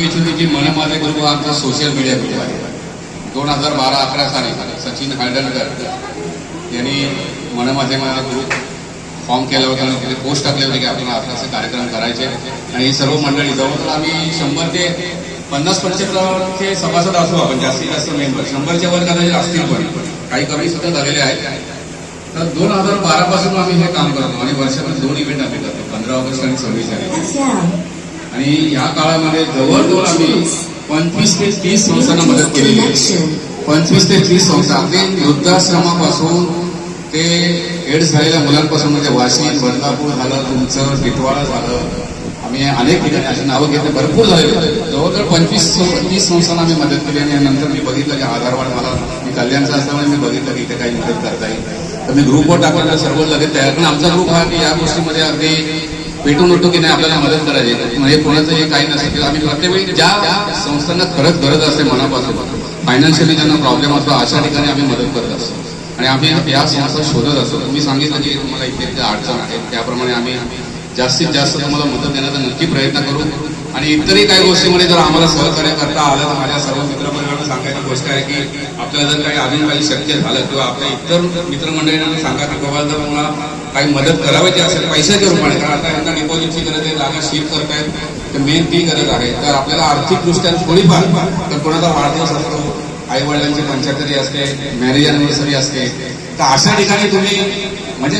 सांगू इच्छितो की मन माझे ग्रुप आमचा सोशल मीडिया ग्रुप आहे दोन हजार बारा अकरा साली सचिन हळदणकर यांनी मन माझे माझा ग्रुप फॉर्म केला होता आणि तिथे पोस्ट टाकले होते की आपल्याला असे असे कार्यक्रम करायचे आणि ही सर्व मंडळी जवळ आम्ही शंभर ते पन्नास पंच्याहत्तरचे सभासद असू आपण जास्तीत जास्त मेंबर शंभरच्या वर कदाचित असतील पण. काही कमी सुद्धा झालेले आहेत. तर दोन हजार बारा पासून आम्ही हे काम करतो आणि वर्षातून दोन इव्हेंट आम्ही करतो पंधरा ऑगस्ट आणि सव्वीस जानेवारी. आणि या काळामध्ये जवळजवळ आम्ही पंचवीस ते तीस संस्थांना मदत केलेली आहे. पंचवीस ते तीस संस्था. अगदी वृद्धाश्रमापासून ते एड्स झालेल्या मुलांपासून म्हणजे वाशी बदलापूर झालं तुमचं टिटवाळा झालं. आम्ही अनेक ठिकाणी अशी नावं घेतली. भरपूर झाले. जवळजवळ पंचवीस तीस संस्थांना आम्ही मदत केली आणि नंतर मी बघितलं की आधारवाड मला मी कल्याणचा असल्यामुळे मी बघितलं की इथे काही मदत करता येईल. तर मी ग्रुपवर टाकून सर्व लगेच तयार. पण आमचा ग्रुप हा की या गोष्टीमध्ये अगदी पेटून उठतो की नाही आपल्याला मदत करायची. म्हणजे कोणाचं हे काही नसेल आम्ही प्रत्येक वेळी ज्या संस्थांना खरंच गरज असते मनापासून फायनान्शियली त्यांना प्रॉब्लेम असतो अशा ठिकाणी आम्ही मदत करत असतो. आणि आम्ही या संस्था शोधत असतो. तुम्ही सांगितलं की तुम्हाला इथे अडचण आहे त्याप्रमाणे आम्ही जास्तीत जास्त तुम्हाला मदत देण्याचा नक्की प्रयत्न करू. आणि इतरही काही गोष्टीमध्ये जर आम्हाला सहकार्य करता आलं तर माझ्या सर्व मित्रमंडळांना सांगायची गोष्ट आहे की आपल्याला जर काही अजून काही शक्य झालं किंवा आपल्या इतर मित्रमंडळींना सांगा की बाबा जर मला काही मदत करावायची असेल पैशाच्या रूपाने. कारण आता यांना डिपॉझिटची गरज आहे जागा शीट करतायत तर मेन ती गरज आहे. तर आपल्याला आर्थिकदृष्ट्या थोडीफार तर कोणाचा वाढदिवस असतो आई वडिलांची पंचायतरी असते मॅरेज अनिव्हर्सरी असते तर अशा ठिकाणी तुम्ही म्हणजे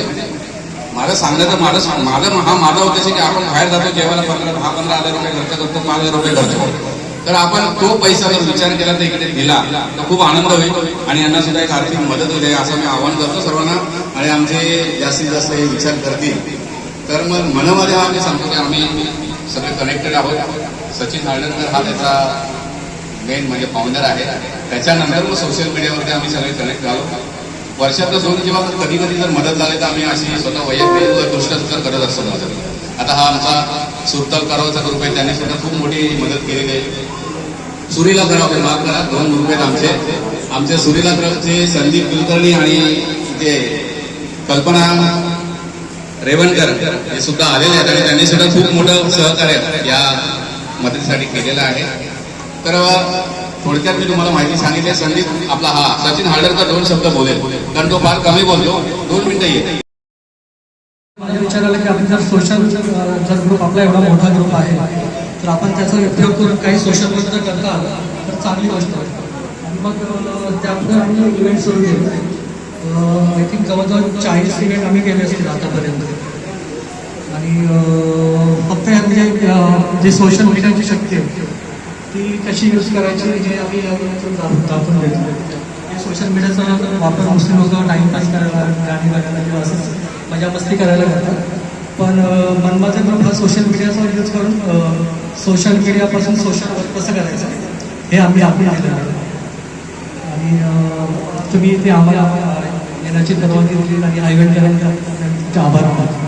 मला सांगण्याचं माझं माझं हा माझा उद्देश की आपण बाहेर जातो जेवायला पंधरा दहा पंधरा हजार रुपये खर्च करतो पाच हजार रुपये खर्च करतो. तर आपण तो पैसा जर विचार केला तर इकडे दिला तर खूप आनंद होईल. आणि यांना सुद्धा एक आर्थिक मदत होईल असं मी आवाहन करतो सर्वांना. आणि आमचे जास्तीत जास्त हे विचार करतील. तर मग मनामध्ये हा सांगतो की आम्ही सगळे कनेक्टेड आहोत. सचिन नाळणकर हा त्याचा मेन म्हणजे फाउंडर आहे. त्याच्यानंतर मग सोशल मीडियावरती आम्ही सगळे कनेक्ट झालो. वर्षातलं दोन जेव्हा कधी कधी जर मदत झाली तर आम्ही अशी स्वतः वैयक्तिक दृष्ट्या सुद्धा करत असतो मदत. आता हा आमचा सुरतल करावचा ग्रुप आहे त्याने सुद्धा खूप मोठी मदत केलेली आहे. सुरीला करावे माफ करा दोन ग्रुप आहेत आमचे. आमचे सुरीला करावचे संदीप कुलकर्णी आणि ते कल्पना रेवणकर हे सुद्धा आलेले आहेत आणि त्यांनी सुद्धा खूप मोठं सहकार्य या मदतीसाठी केलेलं आहे. तर थोडक्यात मी तुम्हाला माहिती सांगितली संदीप आपला हा सचिन हार्डरचा दोन शब्द बोलेल कारण तो फार कमी बोलतो. दोन मिनिटं येते माझ्या विचाराला की आपण जर सोशल जर ग्रुप आपला एवढा मोठा ग्रुप आहे तर आपण त्याचा उपयोग करून काही सोशल वर्क जर करता तर चांगली गोष्ट आहे. आणि मग अं, त्यापुढे आम्ही इव्हेंट सुरू केले. आय थिंक जवळजवळ चाळीस इव्हेंट आम्ही केले असतील आतापर्यंत. आणि फक्त यात म्हणजे जे सोशल मीडियाची शक्ती आहे कशी यूज करायची हे आम्ही दाखवून देतो सोशल मीडियाचा वापर मुस्लिम लोक टाइमपास करायला गाणी बघायला किंवा असंच मजा मस्ती करायला करतात. पण मनमाचे ग्रुप हा सोशल मीडियाचा यूज करून सोशल मीडियापासून सोशल वर्क कसं करायचं हे आम्ही आपण केलं आणि तुम्ही ते आम्हाला येण्याची परवानगी दिली आणि आयव्हेंट इव्हेंट uh, आभार मानतो.